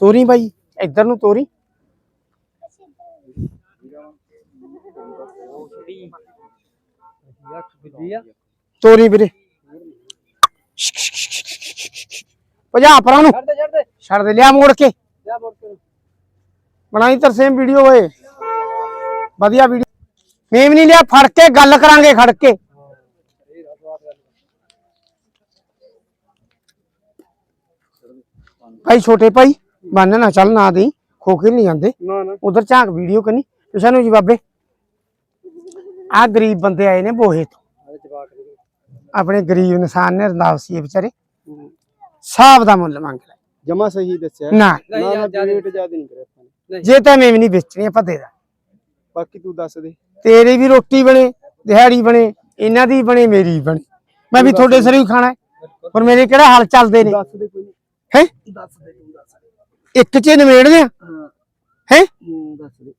ਤੋਰੀ ਬਾਈ ਇੱਧਰ ਨੂੰ ਤੋਰੀ। ਤੋਰੀ ਵੀਰੇ। ਭਜਾ ਪਰਾਂ ਨੂੰ। ਛੱਡ ਦੇ ਛੱਡ ਦੇ। ਛੱਡ ਦੇ ਲਿਆ ਮੋੜ ਕੇ। ਜਾ ਮੋੜ ਕੇ ਬਣਾਈ ਤਰਸੇਮ ਵੀਡੀਓ ਓਏ। ਵਧੀਆ ਵੀਡੀਓ। ਮੇਮ ਨਹੀਂ ਲਿਆ ਫੜ ਕੇ ਗੱਲ ਕਰਾਂਗੇ ਖੜ ਕੇ। ਭਾਈ ਛੋਟੇ ਭਾਈ। ਬੰਨ ਨਾ ਚੱਲ ਨਾ ਦੇ ਖੋਕੇ ਨਹੀਂ ਜਾਂਦੇ। ਨਾ ਨਾ। ਉਧਰ ਝਾਂਕ ਵੀਡੀਓ ਕਨੀ ਤੁਸਾਂ ਨੂੰ ਜੀ ਬਾਬੇ ਆ ਗਰੀਬ ਬੰਦੇ ਆਏ ਨੇ ਬੋਹੇ ਤੋਂ। ਆਪਣੇ ਗਰੀਬ ਇਨਸਾਨ ਨੇ ਰੰਦਾਵ ਸੀ ਇਹ ਵਿਚਾਰੇ। ਸਾਬ ਦਾ ਮੁੱਲ ਮੰਗ ਲੈ ਜਮਾ ਸਹੀ ਦੱਸਿਆ। ਨਾ। ਨਹੀਂ ਨਾ ਨਾ ਯਾਰ ਜ਼ਿਆਦਾ ਰੇਟ ਜ਼ਿਆਦਾ ਨਹੀਂ ਕਰਿਆ ਆਪਾਂ ਨੇ। ਜੇ ਤਾਂ ਮੈਂ ਵੀ ਨਹੀਂ ਵੇਚਣੀ ਆਪਾਂ ਦੇ ਦਾਂ ਬਾਕੀ ਤੂੰ ਦੱਸ ਦੇ। ਤੇਰੀ ਵੀ ਰੋਟੀ ਬਣੇ ਦਿਹਾੜੀ ਬਣੇ ਇਹਨਾਂ ਦੀ ਬਣੇ ਮੇਰੀ ਬਣੇ। ਮੈਂ ਵੀ ਤੁਹਾਡੇ ਸਿਰ ਹੀ ਖਾਣਾ। ਪਰ ਮੇਰੇ ਕਿਹੜਾ ਹਾਲ ਚੱਲਦੇ ਨੇ? ਦੱਸ ਦੇ ਕੋਈ। ਨਹੀਂ ਹੈ? ਦੱਸ ਦੇ ਤੂੰ ਦੱਸ ਇੱਕ ਚ ਨਿਬੇੜਦੇ ਆ ਹਾਂ। ਹੈ? ਤੂੰ ਦੱਸ ਦੇ।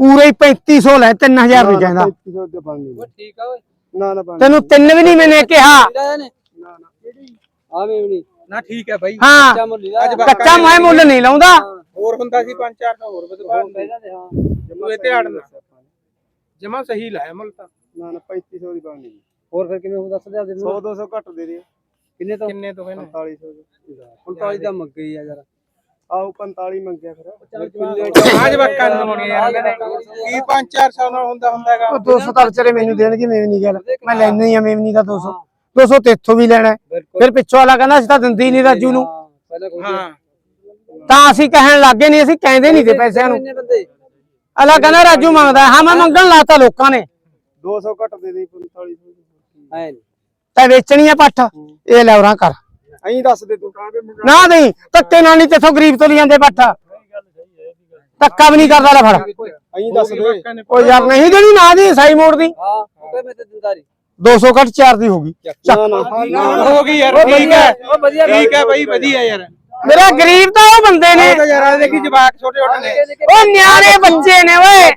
ਪੂਰੇ ਹੀ 3500 ਲੈ 3000 ਨਹੀਂ ਕਹਿੰਦਾ 3500 ਦੇ। ਬਣਨੀ ਉਹ ਠੀਕ ਆ ਓਏ। ਨਾ ਨਾ ਬਣਨੀ ਤੈਨੂੰ ਤਿੰਨ ਵੀ ਨਹੀਂ ਮੈਨੇ ਕਿਹਾ। ਲਿਆ ਨੇ? ਨਾ ਨਾ। ਆ ਮੈਂ ਵੀ ਨਹੀਂ। ਨਾ ਠੀਕ ਹੈ ਬਾਈ। ਹਾਂ। ਮੁੱਲ ਲਿਆ ਕੱਚਾ ਮੈਂ ਮੁੱਲ ਨਹੀਂ ਲਾਉਂਦਾ। ਹੋਰ ਹੁੰਦਾ ਸੀ 5-400 ਹੋਰ ਵਧਵਾ ਦਿੰਦੇ। ਪਹਿਲਾਂ ਦੇ ਹਾਂ। ਤੂੰ ਇਹ ਤੇ ਅੜਨਾ ਜਮਾ ਸਹੀ ਲਾਇਆ ਮੁੱਲ ਤਾਂ। ਨਾ ਨਾ 3500 ਦੀ ਬਣਨੀ ਹੋਰ ਫਿਰ ਕਿਵੇਂ ਹੋ ਦੱਸ ਦੇ ਆਪਦੇ 100 200 ਘੱਟ ਦੇ ਦੇ ਕਿੰਨੇ ਤੋਂ? ਕਿੰਨੇ ਤੋਂ ਕਹਿੰਦੇ? 4500 ਦੇ। 45 ਦਾ ਮੰਗ ਗਈ ਆ ਯਾਰ। ਆਹੋ 45 ਮੰਗਿਆ ਫਿਰ। ਆਜ ਬੱਕਾ ਨੂੰ ਹੋਣੀ ਯਾਰ ਕੀ 5-400 ਨਾਲ ਹੁੰਦਾ ਹੁੰਦਾ ਹੈਗਾ? ਉਹ 200 ਤਾਂ ਵਿਚਾਰੇ ਮੈਨੂੰ ਦੇਣਗੇ ਮੇਵਨੀ ਗੱਲ ਮੈਂ ਲੈਣਾ ਹੀ ਆ ਮੇਵਨੀ ਦਾ 200 200 ਤੇਥੋਂ ਵੀ ਲੈਣਾ। ਹੈ। ਫਿਰ ਪਿੱਛੋਂ ਵਾਲਾ ਕਹਿੰਦਾ ਅਸੀਂ ਤਾਂ ਦਿੰਦੇ ਹੀ ਨਹੀਂ ਰਾਜੂ ਨੂੰ। ਹਾਂ, ਹਾਂ। ਤਾਂ ਅਸੀਂ ਕਹਿਣ ਲੱਗੇ ਨਹੀਂ ਅਸੀਂ ਕਹਿੰਦੇ ਨਹੀਂ ਤੇ ਪੈਸਿਆਂ ਨੂੰ। ਅਲਾ ਕਹਿੰਦਾ ਰਾਜੂ ਮੰਗਦਾ ਹੈ। ਹਾਂ ਮੈਂ ਮੰਗਣ ਲਾਤਾ ਲੋਕਾਂ ਨੇ। 200 ਘੱਟ ਦੇ ਦੇ 4500 ਦੀ। ਐ ਨੀ। ਤਾਂ ਵੇਚਣੀ ਆ ਪੱਠ। ਇਹ ਲੈ ਉਰਾਂ ਕਰ। ਐਂ ਦੱਸ ਦੇ ਤੂੰ ਨਾ ਨਹੀਂ ਧੱਕੇ ਨਾਲ ਨਹੀਂ ਤੇਥੋਂ ਗਰੀਬ ਤੋਂ ਲਈ ਜਾਂਦੇ ਪੱਠ। ਧੱਕਾ ਵੀ ਨਹੀਂ ਕਰਦਾ ਲੈ ਫੜ। ਐਂ ਦੱਸ ਦੇ। ਉਹ ਯਾਰ ਨਹੀਂ ਦੇਣੀ ਨਾ ਦੀ ਸਾਈ ਮੋੜ ਦੀ। ਹਾਂ ਕਹਿੰਦੇ ਮੈਂ ਤੇ ਦਿੰਦਾਰੀ 200 ਘੱਟ 4 ਦੀ ਹੋ ਗਈ। ਨਾ ਨਾ। ਹੋ ਗਈ ਯਾਰ ਠੀਕ ਹੈ ਉਹ ਵਧੀਆ ਠੀਕ ਹੈ ਬਾਈ। ਵਧੀਆ ਯਾਰ। ਮੇਰਾ ਗਰੀਬ ਤਾਂ ਉਹ ਬੰਦੇ ਨੇ। ਤਾਂ ਯਾਰ ਆ ਦੇਖੀ ਜਵਾਕ ਛੋਟੇ ਛੋਟੇ ਨੇ। ਉਹ ਨਿਆਣੇ ਬੱਚੇ ਨੇ ਓਏ।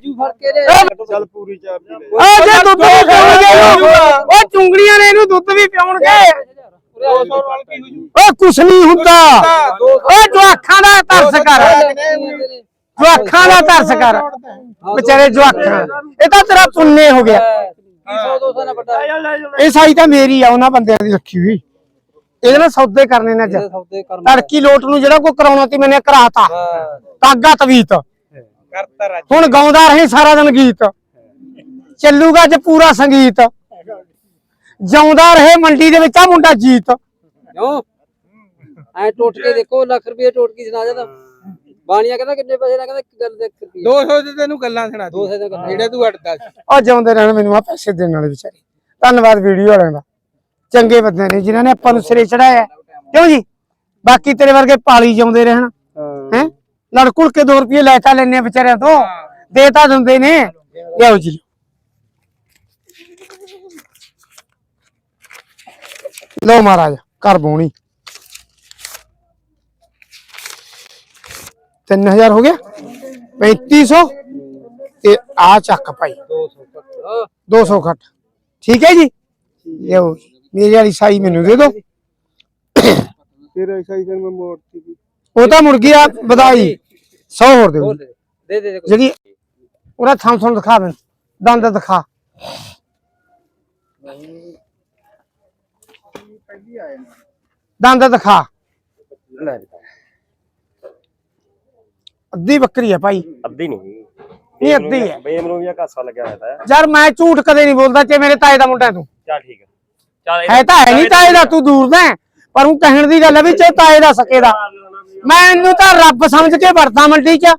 ਚੱਲ ਪੂਰੀ ਦੀ ਲੈ। ਉਹ ਜੇ ਦੁੱਧ ਵੀ ਉਹ ਨੇ ਦੁੱਧ ਵੀ ਪਿਉਣਗੇ 200 ਨਾਲ ਕੀ ਹੋ ਜੂ ਉਹ ਕੁਛ ਨਹੀਂ ਹੁੰਦਾ। ਉਹ ਜਵਾਖਾਂ ਦਾ ਤਰਸ ਕਰ। ਜਵਾਖਾਂ ਦਾ ਤਰਸ ਕਰ। ਵਿਚਾਰੇ ਜਵਾਖਾਂ ਇਹ ਤਾਂ ਤੇਰਾ ਪੁੰਨੇ ਹੋ ਗਿਆ। 200 200 ਨਾ ਵੱਡਾ ਇਹ ਸਾਈ ਤਾਂ ਮੇਰੀ ਆ ਉਹਨਾਂ ਬੰਦਿਆਂ ਦੀ ਰੱਖੀ ਹੋਈ। ਇਹਦੇ ਨਾਲ ਸੌਦੇ ਕਰਨੇ ਨੇ ਅੱਜ। ਤੜਕੀ ਲੋਟ ਨੂੰ ਜਿਹੜਾ ਕੋ ਕਰਾਉਣਾ ਤੀ ਮੈਨੇ ਕਰਾਤਾ। ਤਾਗਾ ਤਵੀਤ। ਕਰਤਾ ਰਾਜ। ਹੁਣ ਗਾਉਂਦਾ ਰਹੇ ਸਾਰਾ ਦਿਨ ਗੀਤ। ਚੱਲੂਗਾ ਅੱਜ ਪੂਰਾ ਸੰਗੀਤ। ਜਾਉਂਦਾ ਰਹੇ ਮੰਡੀ ਦੇ ਵਿੱਚ ਆ ਮੁੰਡਾ ਜੀਤ। ਕਿਉਂ? ਐ ਟੁੱਟ ਕੇ ਦੇਖੋ ਲੱਖ ਰੁਪਏ ਟੁੱਟ ਕੀ ਸੁਣਾ ਜਾਂਦਾ ਬਾਣੀਆਂ ਕਹਿੰਦਾ ਕਿੰਨੇ ਪੈਸੇ ਦਾ ਕਹਿੰਦਾ ਇੱਕ ਗੱਲ ਦੇ 1 ਰੁਪਏ 200 ਤੇ ਤੈਨੂੰ ਗੱਲਾਂ ਸੁਣਾ 200 ਦਾ ਕਰਨਾ। ਜਿਹੜੇ ਤੂੰ ਅੜਦਾ ਸੀ। ਉਹ ਜਾਉਂਦੇ ਰਹਿਣ ਮੈਨੂੰ ਆ ਪੈਸੇ ਦੇਣ ਵਾਲੇ ਵਿਚਾਰੇ। ਧੰਨਵਾਦ ਵੀਡੀਓ ਵਾਲਿਆਂ ਦਾ। ਚੰਗੇ ਬੰਦੇ ਨੇ ਜਿਨ੍ਹਾਂ ਨੇ ਆਪਾਂ ਨੂੰ ਸਿਰੇ ਚੜਾਇਆ ਕਿਉਂ ਜੀ? ਬਾਕੀ ਤੇਰੇ ਵਰਗੇ ਪਾਲੀ ਜਾਉਂਦੇ ਰਹਿਣ। ਹਾਂ। ਲੜਕੁਲ ਕੇ 2 ਰੁਪਏ ਲੈ ਤਾਂ ਲੈਣੇ ਵਿਚਾਰਿਆਂ ਤੋਂ। ਦੇ ਤਾਂ ਦਿੰਦੇ ਨੇ। ਲਿਆਓ ਜੀ। ਲਓ ਮਹਾਰਾਜ ਘਰ ਬੋਣੀ। 3000 ਹੋ ਗਿਆ? 3500 ਤੇ ਆ ਚੱਕ ਭਾਈ। 200 200 ਖੱਟ ਠੀਕ ਹੈ ਜੀ? ਲਿਆਓ ਮੇਰੀ ਵਾਲੀ ਸਾਈ ਮੈਨੂੰ ਦੇ ਦਿਓ। ਫਿਰ ਮੈਂ ਮੋੜਤੀ ਉਹ ਤਾਂ ਮੁਰਗੀ ਆ ਵਧਾਈ। 100 ਹੋਰ ਦਿਓ। ਦੇ ਦੇ ਦੇ ਦੇ। ਜਿਹੜੀ ਉਹਦਾ ਥਾਂ ਤੁਹਾਨੂੰ ਦਿਖਾ ਮੈਂ ਦੰਦ ਦਿਖਾ। ਦੰਦ ਦਿਖਾ। ਲੈ ਅੱਧੀ ਬੱਕਰੀ ਹੈ ਭਾਈ। ਅੱਧੀ ਨਹੀਂ। ਨਹੀਂ ਅੱਧੀ ਹੈ। ਬੇਮ ਨੂੰ ਵੀ ਆ ਕਾਸਾ ਲੱਗਿਆ ਹੋਇਆ ਤਾਂ। ਯਾਰ ਮੈਂ ਝੂਠ ਕਦੇ ਨਹੀਂ ਬੋਲਦਾ ਜੇ ਮੇਰੇ ਤਾਏ ਦਾ ਮੁੰਡਾ ਤੂੰ। ਚੱਲ ਠੀਕ ਹੈ ਹੈ ਤਾਂ ਹੈ ਨਹੀਂ ਤਾਏ ਦਾ ਤੂੰ ਦੂਰ ਦਾ। ਪਰ ਉਹ ਕਹਿਣ ਦੀ ਗੱਲ ਹੈ ਵੀ ਚੇ ਤਾਏ ਦਾ ਸਕੇ ਦਾ। ਮੈਂ ਇਹਨੂੰ ਤਾਂ ਰੱਬ ਸਮਝ ਕੇ ਵਰਤਾਂ ਮੰਡੀ 'ਚ।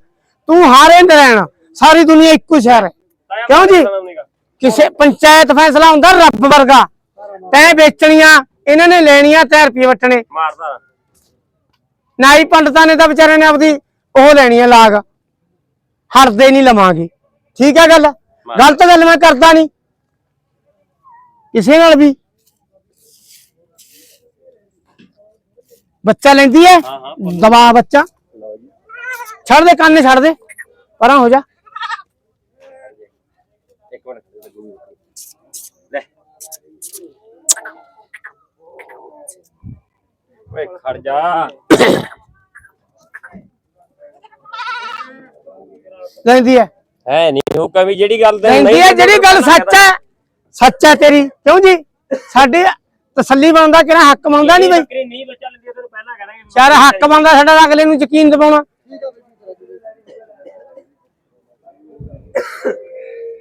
ਤੂੰ ਹਾਰੇ ਨਰੈਣ ਸਾਰੀ ਦੁਨੀਆ ਇੱਕੋ ਸ਼ਹਿਰ ਹੈ। ਕਿਉਂ ਜੀ? ਕਿਸੇ ਪੰਚਾਇਤ ਫੈਸਲਾ ਹੁੰਦਾ ਰੱਬ ਵਰਗਾ। ਤੈਂ ਵੇਚਣੀਆਂ। ਇਹਨਾਂ ਨੇ ਲੈਣੀਆਂ ਤੈ ਰੁਪਏ ਵਟਣੇ। ਮਾਰਦਾ। ਨਾਈ ਪੰਡਤਾਂ ਨੇ ਤਾਂ ਵਿਚਾਰਿਆਂ ਨੇ ਆਪਦੀ ਉਹ ਲੈਣੀ ਹੈ ਲਾਗ। ਹਟਦੇ ਨਹੀਂ ਲਵਾਂਗੇ। ਠੀਕ ਹੈ ਗੱਲ? ਗਲਤ ਗੱਲ ਮੈਂ ਕਰਦਾ ਨਹੀਂ। ਕਿਸੇ ਨਾਲ ਵੀ। ਬੱਚਾ ਲੈਂਦੀ ਹੈ ਦਬਾ ਬੱਚਾ। ਛੱਡ ਦੇ ਕੰਨ ਛੱਡ ਦੇ। ਪਰਾਂ ਹੋ ਜਾ। ਇੱਕ ਮਿੰਟ। ਲੈ। ਓਏ ਖੜ ਜਾ। ਲੈਂਦੀ ਹੈ ਹੈ ਨਹੀਂ ਉਹ ਕਵੀ ਜਿਹੜੀ ਗੱਲ ਤੇ ਲੈਂਦੀ ਹੈ ਜਿਹੜੀ ਗੱਲ ਸੱਚ ਹੈ ਸੱਚ ਹੈ ਤੇਰੀ। ਕਿਉਂ ਜੀ? ਸਾਡੇ ਤਸੱਲੀ ਬਣਦਾ ਕਿਹੜਾ ਹੱਕ ਮੰਗਦਾ ਨਹੀਂ ਬਈ। ਬੱਕਰੀ ਨਹੀਂ ਬੱਚਾ ਲੈਂਦੀ ਆ, ਤੈਨੂੰ ਪਹਿਲਾਂ ਕਹਿਣਾ ਕਿ ਚਾਰ ਹੱਕ ਬਣਦਾ ਸਾਡਾ ਅਗਲੇ ਨੂੰ ਯਕੀਨ ਦਿਵਾਉਣਾ।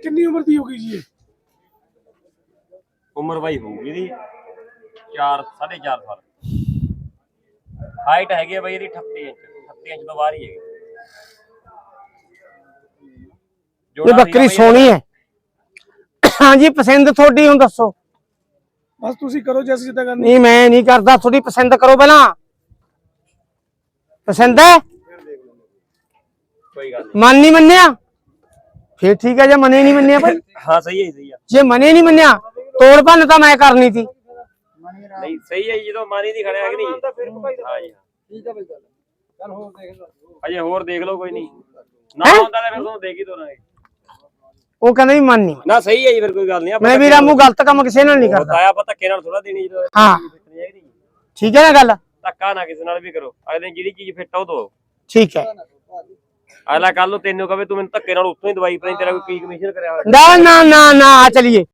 ਕਿੰਨੀ ਉਮਰ ਦੀ ਹੋ ਗਈ ਜੀ ਇਹ? ਉਮਰ ਬਾਈ ਹੋਊਗੀ ਦੀ 4 4.5 ਸਾਲ। ਹਾਈਟ ਹੈਗੀ ਆ ਬਾਈ ਇਹਦੀ 38 ਇੰਚ 38 ਇੰਚ ਤੋਂ ਬਾਹਰ ਹੀ ਹੈਗੀ। ਇਹ ਜੋੜਾ ਬੱਕਰੀ ਸੋਹਣੀ ਹੈ। ਹਾਂਜੀ ਪਸੰਦ ਤੁਹਾਡੀ ਹੁਣ ਦੱਸੋ। ਬਸ ਤੁਸੀਂ ਕਰੋ ਜੈਸੇ ਜਿੱਦਾਂ ਕਰਨੀ। ਨਹੀਂ ਮੈਂ ਨਹੀਂ ਕਰਦਾ ਥੋੜੀ ਪਸੰਦ ਕਰੋ ਪਹਿਲਾਂ। ਪਸੰਦ ਹੈ? ਕੋਈ ਗੱਲ ਨਹੀਂ ਮਨ ਨਹੀਂ ਮੰਨਿਆ? ਫੇਰ ਠੀਕ ਹੈ ਜੇ ਮਨੇ ਨਹੀਂ ਮੰਨਿਆ ਭਾਈ ਹਾਂ ਸਹੀ ਹੈ ਸਹੀ ਆ ਜੇ ਮਨੇ ਨਹੀਂ ਮੰਨਿਆ ਤੋੜ ਭੰਨ ਤਾਂ ਮੈਂ ਕਰਨੀ ਸੀ। ਨਹੀਂ ਸਹੀ ਹੈ ਜੀ, ਜਦੋਂ ਮਾਨੀ ਦੀ ਖੜਿਆ ਕਿ ਨਹੀਂ? ਹਾਂ ਜੀ ਠੀਕ ਆ ਬਈ ਗੱਲ। ਚੱਲ ਹੋਰ ਦੇਖ ਲਓ। ਅਜੇ ਹੋਰ ਦੇਖ ਲਓ ਕੋਈ ਨਹੀਂ। ਨਾ ਹੁੰਦਾ ਤਾਂ ਫਿਰ ਤੁਹਾਨੂੰ ਦੇਖ ਹੀ ਦੋਰਾਂਗੇ ਉਹ ਕਹਿੰਦਾ ਵੀ ਮਨ। ਨਹੀਂ ਨਾ ਸਹੀ ਹੈ ਜੀ ਫਿਰ ਕੋਈ ਗੱਲ ਨਹੀਂ। ਮੈਂ ਵੀ ਰਾਮੂ ਗਲਤ ਕੰਮ ਕਿਸੇ ਨਾਲ ਨਹੀਂ ਕਰਦਾ। ਬਤਾਇਆ ਆਪਾਂ ਧੱਕੇ ਨਾਲ ਥੋੜਾ ਦੇਣੀ ਜਦੋਂ ਹਾਂ। ਠੀਕ ਹੈ ਨਾ ਗੱਲ? ਧੱਕਾ ਨਾ ਕਿਸੇ ਨਾਲ ਵੀ ਕਰੋ। ਅਗਲੇ ਦਿਨ ਜਿਹੜੀ ਚੀਜ਼ ਫਿੱਟ ਆ ਉਹ ਦੋ। ਠੀਕ ਹੈ। ਅਗਲਾ ਕੱਲ ਨੂੰ ਤੈਨੂੰ ਕਹੇ ਤੂੰ ਮੈਨੂੰ ਧੱਕੇ ਨਾਲ ਉੱਥੋਂ ਹੀ ਦਵਾਈ ਪਈ ਤੇਰਾ ਕੋਈ ਕੀ ਕਮਿਸ਼ਨ ਕਰਿਆ ਹੋਇਆ। ਨਾ ਨਾ ਨਾ ਨਾ ਆ ਚਲੀਏ।